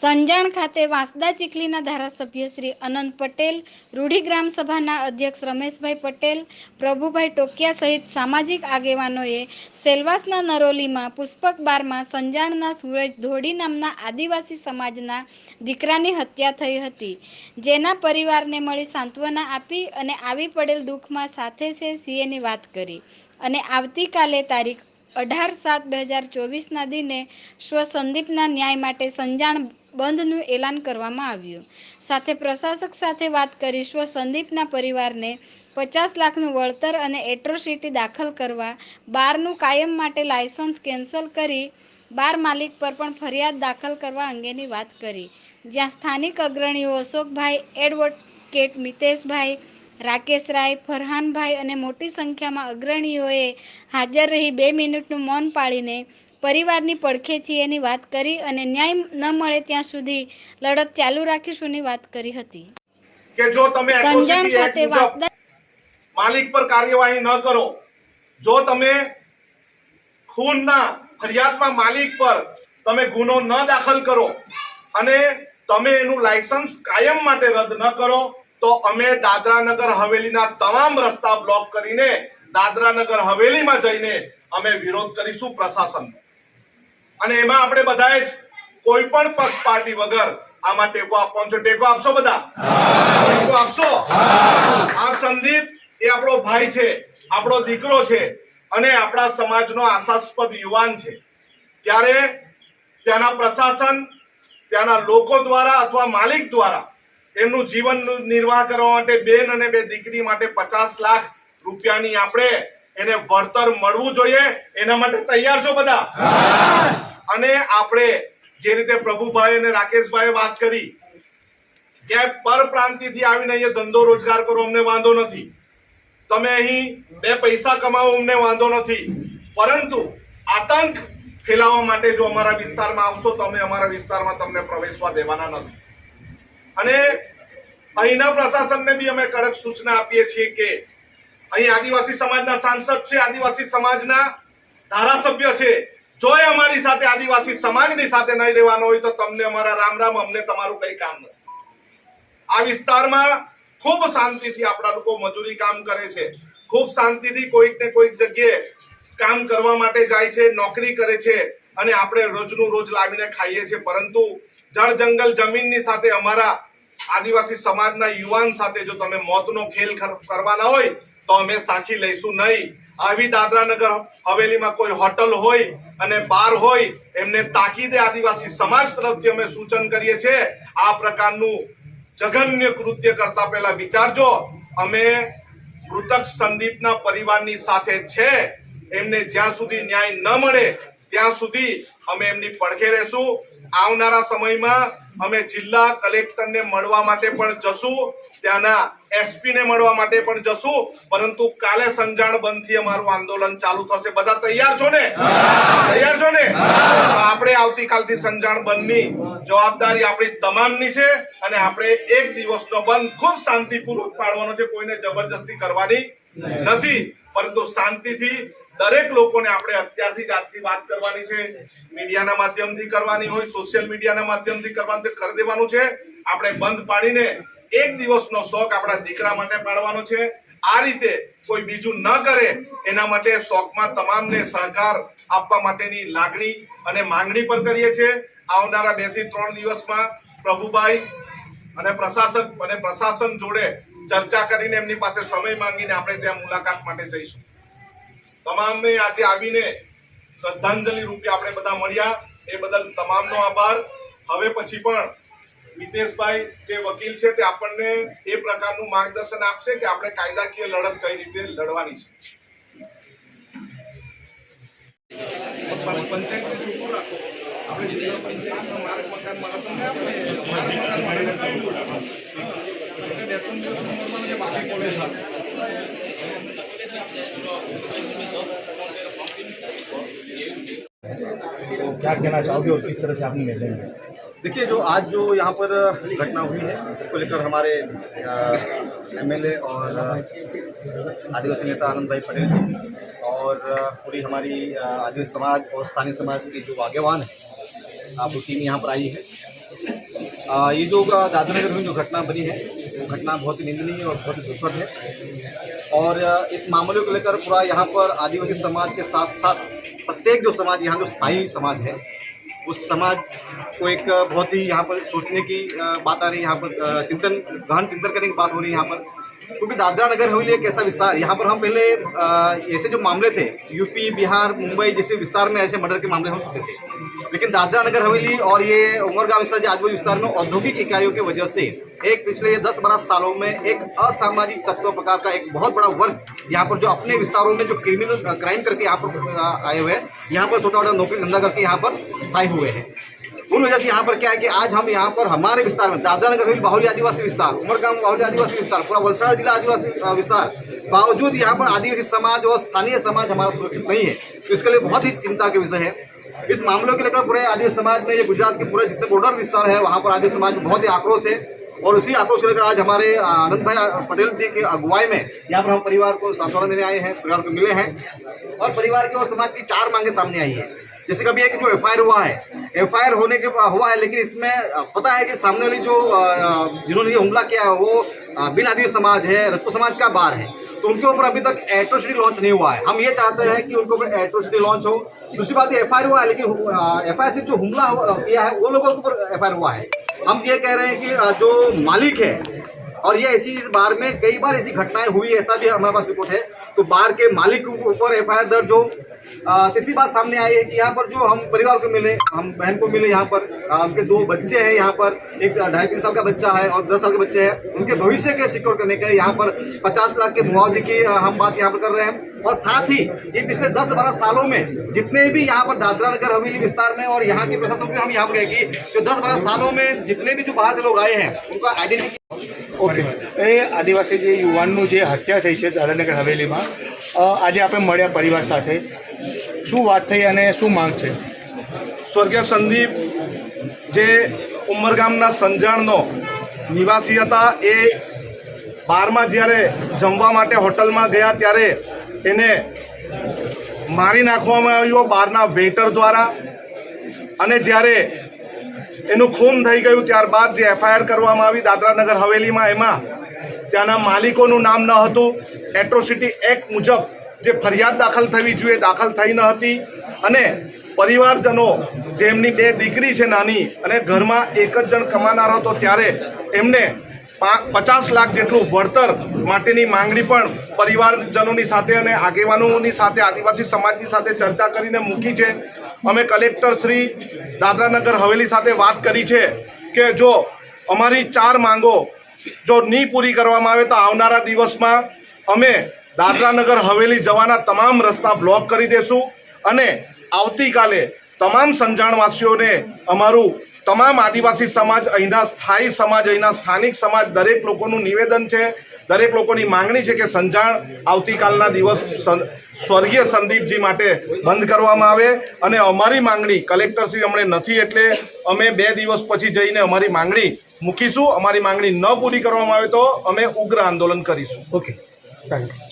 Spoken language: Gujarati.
સંજાણ ખાતે વાંસદા ચીખલીના ધારાસભ્ય શ્રી અનંત પટેલ, રૂઢી ગ્રામ સભાના અધ્યક્ષ રમેશભાઈ પટેલ, પ્રભુભાઈ ટોકિયા સહિત સામાજિક આગેવાનોએ સેલવાસના નરોલીમાં પુષ્પક બારમાં સંજાણના સૂરજ ધોડી નામના આદિવાસી સમાજના દીકરાની હત્યા થઈ હતી. જેના પરિવારને મળી સાંત્વના આપી અને આવી પડેલ દુઃખમાં સાથે છે સીએની વાત કરી. અને આવતીકાલે તારીખ અઢાર સાત બે હજાર ચોવીસના દિને સ્વ સંદીપના ન્યાય માટે સંજાણ બંધનું એલાન કરવામાં આવ્યું. સાથે પ્રશાસક સાથે વાત કરી સ્વ સંદીપના પરિવારને. પચાસ લાખનું વળતર અને એટ્રોસિટી દાખલ કરવા. બારનું કાયમ માટે લાયસન્સ કેન્સલ કરી. બાર માલિક પર પણ ફરિયાદ દાખલ કરવા અંગેની વાત કરી. જ્યાં સ્થાનિક અગ્રણીઓ અશોકભાઈ, એડવોકેટ મિતેશભાઈ રાકેશ રાય ફરહાનભાઈ અને મોટી સંખ્યામાં અગ્રણીઓએ હાજર રહી બે મિનિટનું મૌન પાળીને પરિવારની પડખે છીએની વાત કરી અને ન્યાય ન મળે ત્યાં સુધી લડત ચાલુ રાખીશુંની વાત કરી હતી. કે જો તમે સંજાણ ખાતે વાસદા માલિક પર કાર્યવાહી ન કરો જો તમે ખૂનના ફરિયાદમાં માલિક પર તમે ગુનો ન દાખલ કરો અને તમે એનું લાયસન્સ કાયમ માટે રદ ન કરો તો અમે દાદરા નગર હવેલીના તમામ રસ્તા બ્લોક કરીને દાદરા નગર હવેલીમાં જઈને અમે વિરોધ કરીશું પ્રશાસન અને એમાં આપણે બધાએ જ કોઈ પણ પક્ષ પાર્ટી વગર આમાં ટેકો આપવાનો છે. ટેકો આપશો બધા? ટેકો આપશો? આ સંદીપ એ આપણો ભાઈ છે આપણો દીકરો છે અને આપણા સમાજનો આશાસ્પદ યુવાન છે. ત્યારે ત્યાંના પ્રશાસન ત્યાંના લોકો દ્વારા અથવા માલિક દ્વારા એમનું જીવન નિર્વાહ કરવા માટે બેન અને બે દીકરી માટે પચાસ લાખ રૂપિયાની આપણે એને વળતર મળવું જોઈએ. એના માટે તૈયાર છો બધા? અને આપણે જે રીતે પ્રભુભાઈ અને રાકેશભાઈ વાત કરી કે પરપ્રાંતિથી આવીને અહીંયા ધંધો રોજગાર કરો અમને વાંધો નથી. તમે અહીં બે પૈસા કમાવો અમને વાંધો નથી. પરંતુ આતંક ફેલાવવા માટે જો અમારા વિસ્તારમાં આવશો, તો અમે અમારા વિસ્તારમાં તમને પ્રવેશવા દેવાના નથી. અને અહીંના પ્રશાસનને બી અમે કડક સૂચના આપીએ છીએ કે અહીં આદિવાસી સમાજના સાંસદ છે, આદિવાસી સમાજના ધારાસભ્ય છે. જો અમારી સાથે આદિવાસી સમાજની સાથે નહીં રહેવાનો હોય તો તમને અમારા રામ રામ, અમને તમારું કઈ કામ નથી. આ વિસ્તારમાં ખૂબ શાંતિથી આપણા લોકો મજૂરી કામ કરે છે. ખૂબ શાંતિથી કોઈક ને કોઈક જગ્યાએ કામ કરવા માટે જાય છે, નોકરી કરે છે અને આપણે રોજનું રોજ લાવીને ખાઈએ છીએ. પરંતુ જળ જંગલ જમીનની સાથે અમારા આદિવાસી સમાજના યુવાન સાથે જો તમે મોતનો ખેલ કર- કરવાના હોય તો અમે સાખી લઈશું નહીં. આવી દાદરાનગર હવેલીમાં કોઈ હોટલ હોય અને બાર હોય, એમને તાકીદે આદિવાસી સમાજ તરફથી અમે સૂચન કરીએ છીએ. આ પ્રકારનું જઘન્ય કૃત્ય કરતા પહેલા વિચારજો. અમે મૃતક સંદીપના પરિવારની સાથે છે. એમને જ્યાં સુધી ન્યાય ન મળે, ત્યાં સુધી અમે એમની પડખે રહેશું. આવનારા સમયમાં અમે જિલ્લા કલેક્ટરને મળવા માટે પણ જશું, ત્યાંના એસપી ને મળવા માટે પણ જશું, પરંતુ કાલે સંજાણ બંધથી અમારું આંદોલન ચાલુ થશે. બધા તૈયાર છો ને? તૈયાર છો ને? આપણે આવતીકાલથી સંજાણ બંધની જવાબદારી આપણી તમામની છે અને આપણે એક દિવસનો બંધ ખૂબ શાંતિપૂર્વક પાડવાનો છે. કોઈને જબરજસ્તી કરવાની નથી, પરંતુ શાંતિથી દરેક લોકોને આપણે અત્યારથી જ આજથી વાત કરવાની છે. મીડિયાના માધ્યમથી કરવાની હોય, સોશિયલ મીડિયાના માધ્યમથી કરવાનું કરી દેવાનું છે. આપણે બંધ પાડીને એક દિવસનો શોખ આપણા દીકરા માટે પાડવાનો છે. આ રીતે કોઈ બીજું ન કરે, એના માટે શોખમાં તમામને સહકાર આપવા માટેની લાગણી અને માંગણી પણ કરીએ છીએ. આવનારા બેથી ત્રણ દિવસમાં પ્રભુભાઈ અને પ્રશાસક અને પ્રશાસન જોડે ચર્ચા કરીને એમની પાસે સમય માંગીને આપણે ત્યાં મુલાકાત માટે જઈશું. તમામે આજે આવીને શ્રદ્ધાંજલિ રૂપે આપણે બધા મળ્યા. એ બદલ તમામનો આભાર. હવે પછી પણ મિતેશભાઈ જે વકીલ છે તે આપણને એ પ્રકારનું માર્ગદર્શન આપશે કે આપણે કાયદાકીય લડત કઈ રીતે લડવાની છે. પંચાયત क्या कहना चाहोगे और किस तरह से आपने निर्णय लिया? देखिए जो आज जो यहाँ पर घटना हुई है उसको लेकर हमारे एमएलए और आदिवासी नेता आनंद भाई पटेल जी और पूरी हमारी आदिवासी समाज और स्थानीय समाज के जो आगेवान हैं आप टीम यहाँ पर आई है। आ, ये जो दादरा नगर में जो घटना बनी है वो घटना बहुत ही निंदनीय और बहुत ही दुखद है। और इस मामले को लेकर पूरा यहाँ पर आदिवासी समाज के साथ साथ प्रत्येक जो समाज, यहाँ जो स्थायी समाज है, उस समाज को एक बहुत ही यहाँ पर सोचने की बात आ रही है। यहाँ पर चिंतन, गहन चिंतन करने की बात हो रही है यहाँ पर। क्योंकि दादरा नगर हवेली एक ऐसा विस्तार? यहाँ पर हम पहले ऐसे जो मामले थे यूपी बिहार, मुंबई जैसे विस्तार में ऐसे मर्डर के मामले हो चुके थे। लेकिन दादरा नगर हवेली और ये उमरगांव विस्तार जो आजू विस्तार में औद्योगिक इकाइयों की वजह से एक पिछले दस बारह सालों में एक असामाजिक तत्व प्रकार का एक बहुत बड़ा वर्ग यहाँ पर जो अपने विस्तारों में जो क्रिमिनल क्राइम करके यहाँ पर आए हुए हैं, यहाँ पर छोटा छोटा नौकरी धंधा करके यहाँ पर स्थायी हुए हैं। उन वजह से यहाँ पर क्या है कि आज हम यहाँ पर हमारे विस्तार में दादरा नगर हवेली बाहुली आदिवासी विस्तार उमरगाम बाहुली आदिवासी विस्तार, पूरा वलसाड़ जिला आदिवासी विस्तार, बावजूद यहाँ पर आदिवासी समाज और स्थानीय समाज हमारा सुरक्षित नहीं है। तो इसके लिए बहुत ही चिंता के विषय है। इस मामलों के लेकर पूरे आदिवासी समाज में ये गुजरात के पूरे जितने बॉर्डर विस्तार है, वहाँ पर आदिवासी समाज बहुत ही आक्रोश है। और उसी आक्रोश को लेकर आज हमारे आनंद भाई पटेल जी की अगुवाई में यहाँ पर हम परिवार को सांत्वना देने आए हैं, परिवार को मिले हैं और परिवार की और समाज की चार मांगे सामने आई है। जैसे कभी है कि जो एफआईआर हुआ है, एफआईआर होने के हुआ है, लेकिन इसमें पता है कि सामने वाली जो जिन्होंने ये हमला किया है, वो बिन आदिवासी समाज है, रजपूत समाज का बार है। तो उनके ऊपर अभी तक एट्रोसिटी लॉन्च नहीं हुआ है। हम ये चाहते हैं कि उनके ऊपर एट्रोसिटी लॉन्च हो। दूसरी बात एफ़ आई हुआ है, लेकिन एफ़ आई जो हमला किया है, वो लोगों के ऊपर एफ़ हुआ है। हम ये कह रहे हैं कि जो मालिक है और ये ऐसी इस बार में कई बार ऐसी घटनाएँ हुई, ऐसा भी हमारे पास रिपोर्ट है। तो बार के मालिक के ऊपर एफ़ दर्ज हो तीसरी बात सामने आई है कि यहाँ पर जो हम परिवार को मिले, हम बहन को मिले यहाँ पर उनके दो बच्चे हैं यहाँ पर, एक ढाई तीन साल का बच्चा है और दस साल के बच्चे हैं। उनके भविष्य के सिक्योर करने के यहाँ पर पचास लाख के मुआवजे की हम बात यहाँ पर कर रहे हैं। और साथ ही ये पिछले दस बारह सालों में जितने भी यहाँ पर दादरा नगर हवेली विस्तार में और यहाँ के प्रशासन को हम यहाँ पर कहें कि जो दस बारह सालों में जितने भी जो बाहर से लोग आए हैं, उनका आइडेंटिटी ઓકે. એ આદિવાસી જે યુવાનનું જે હત્યા થઈ છે દાદાનગર હવેલીમાં આજે આપણે મળ્યા પરિવાર સાથે. શું વાત થઈ અને શું માંગ છે? સ્વર્ગીય સંદીપ, જે ઉમરગામના સંજાણનો નિવાસી હતા, એ બારમાં જ્યારે જમવા માટે હોટલમાં ગયા ત્યારે એને મારી નાખવામાં આવ્યો બારના વેટર દ્વારા. અને જ્યારે એનું ખૂન થઈ ગયું ત્યારબાદ જે એફઆઈઆર કરવામાં આવી દાદરાનગર હવેલીમાં એમાં, ત્યાંના માલિકોનું નામ ન હતું, એટ્રોસિટી એક્ટ મુજબ જે ફરિયાદ દાખલ થવી જોઈએ દાખલ થઈ ન હતી. અને પરિવારજનો, જે એમની બે દીકરી છે નાની, અને ઘરમાં એક જ જણ કમાનાર હતો ત્યારે એમને પચાસ લાખ જેટલું વળતર માટેની માંગણી પણ પરિવારજનોની સાથે અને આગેવાનોની સાથે, આદિવાસી સમાજની સાથે ચર્ચા કરીને મૂકી છે. અમે કલેક્ટર શ્રી દાદરાનગર હવેલી સાથે વાત કરી છે કે જો અમારી ચાર માંગો જો નહીં પૂરી કરવામાં આવે તો આવનારા દિવસમાં અમે દાદરાનગર હવેલી જવાના તમામ રસ્તા બ્લોક કરી દેશું અને આવતીકાલે તમામ સંજાણવાસીઓને અમારું તમામ આદિવાસી સમાજ, અહીંના સ્થાયી સમાજ, અહીંના સ્થાનિક સમાજ, દરેક લોકોનું નિવેદન છે. દરેક લોકોની માંગણી છે કે સંજાણ આવતીકાલના દિવસ સ્વર્ગીય સંદીપજી માટે બંધ કરવામાં આવે. અને અમારી માંગણી કલેક્ટરશ્રી અમને નથી એટલે અમે બે દિવસ પછી જઈને અમારી માંગણી મૂકીશું. અમારી માંગણી ન પૂરી કરવામાં આવે તો અમે ઉગ્ર આંદોલન કરીશું. Okay thank you